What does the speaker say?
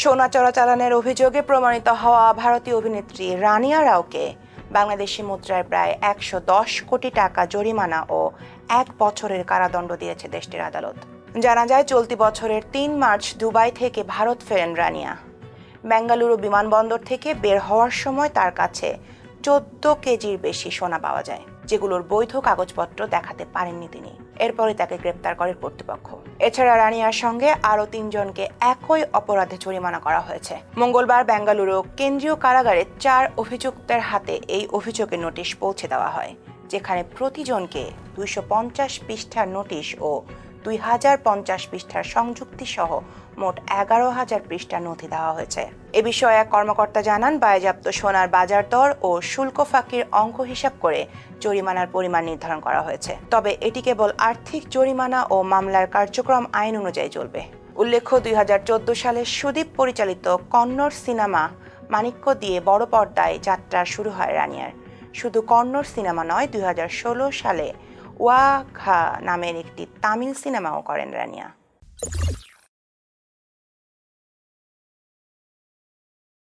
সোনা চোরাচালানের অভিযোগে প্রমাণিত হওয়া ভারতীয় অভিনেত্রী রানিয়া রাওকে বাংলাদেশি মুদ্রায় প্রায় একশো দশ কোটি টাকা জরিমানা ও এক বছরের কারাদণ্ড দিয়েছে দেশটির আদালত। জানা যায়, চলতি বছরের তিন মার্চ দুবাই থেকে ভারত ফেরেন রানিয়া। বেঙ্গালুরু বিমানবন্দর থেকে বের হওয়ার সময় তার কাছে চোদ্দ কেজির বেশি সোনা পাওয়া যায়। যেগুলোর বৈধ কাগজপত্র দেখাতে পারেননি তিনি। এরপরে তাকে গ্রেপ্তার করে কর্তৃপক্ষ। এছাড়া রানিয়ার সঙ্গে আরও তিনজনকে একই অপরাধে জরিমানা করা হয়েছে। মঙ্গলবার বেঙ্গালুরু কেন্দ্রীয় কারাগারে চার অভিযুক্তের হাতে এই অভিযোগের নোটিশ পৌঁছে দেওয়া হয়, যেখানে প্রতিজনকে দুইশো পঞ্চাশ পৃষ্ঠার নোটিশ ও দুই হাজার পঞ্চাশ পৃষ্ঠার সংযুক্তি সহ মোট এগারো হাজার পৃষ্ঠা নথি দেওয়া হয়েছে। এ বিষয়ে এক কর্মকর্তা জানান, বায়োজাপ্ত সোনার বাজার দর ও শুল্ক ফাঁকির অঙ্ক হিসাব করে জরিমানার পরিমাণ নির্ধারণ করা হয়েছে। তবে এটি কেবল আর্থিক জরিমানা ও মামলার কার্যক্রম আইন অনুযায়ী চলবে। উল্লেখ্য, দুই হাজার চোদ্দ সালে সুদীপ পরিচালিত কন্নড় সিনেমা মানিক্য দিয়ে বড় পর্দায় যাত্রা শুরু হয় রানিয়ার। শুধু কন্নড় সিনেমা নয়, দুই সালে ওয়াঘা নামের একটি তামিল সিনেমাও করেন রানিয়া।